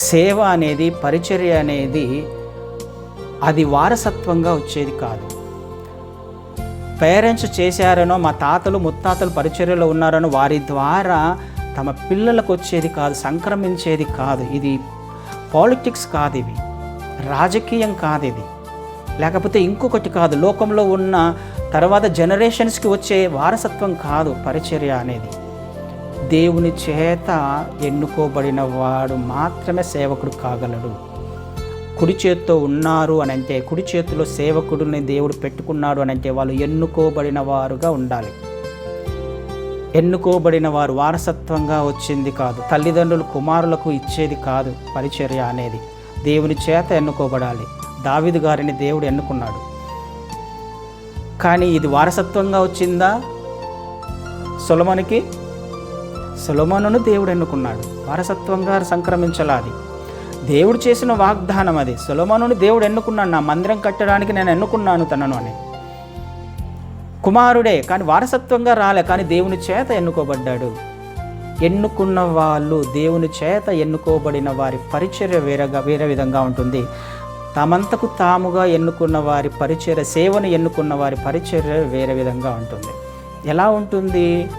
సేవ అనేది పరిచర్య అనేది అది వారసత్వంగా వచ్చేది కాదు. పేరెంట్స్ చేశారనో మా తాతలు ముత్తాతలు పరిచర్యలో ఉన్నారనో వారి ద్వారా తమ పిల్లలకు వచ్చేది కాదు సంక్రమించేది కాదు. ఇది పాలిటిక్స్ కాదు ఇవి. రాజకీయం కాదు ఇది. లేకపోతే ఇంకొకటి కాదు లోకంలో ఉన్న తర్వాత జనరేషన్స్కి వచ్చే వారసత్వం కాదు పరిచర్య అనేది. దేవుని చేత ఎన్నుకోబడిన వాడు మాత్రమే సేవకుడు కాగలడు. కుడి చేత్తో ఉన్నారు అని అంటే కుడి చేతిలో సేవకుడిని దేవుడు పెట్టుకున్నాడు అని అంటే వాళ్ళు ఎన్నుకోబడిన వారుగా ఉండాలి. ఎన్నుకోబడిన వారు వారసత్వంగా వచ్చింది కాదు తల్లిదండ్రులు కుమారులకు ఇచ్చేది కాదు పరిచర్య అనేది. దేవుని చేత ఎన్నుకోబడాలి. దావిదు గారిని దేవుడు ఎన్నుకున్నాడు. కానీ ఇది వారసత్వంగా వచ్చిందా? సొలమనికి సొలమనును దేవుడు ఎన్నుకున్నాడు. వారసత్వంగా సంక్రమించలాది. దేవుడు చేసిన వాగ్దానం అది. సొలమనుని దేవుడు ఎన్నుకున్నాడు. నా మందిరం కట్టడానికి నేను ఎన్నుకున్నాను తనను అని. కుమారుడే కానీ వారసత్వంగా రాలే కానీ దేవుని చేత ఎన్నుకోబడ్డాడు. ఎన్నుకున్న వాళ్ళు దేవుని చేత ఎన్నుకోబడిన వారి పరిచర్య వేరేగా వేరే విధంగా ఉంటుంది. తమంతకు తాముగా ఎన్నుకున్న వారి పరిచర్య సేవను ఎన్నుకున్న వారి పరిచర్య వేరే విధంగా ఉంటుంది. ఎలా ఉంటుంది?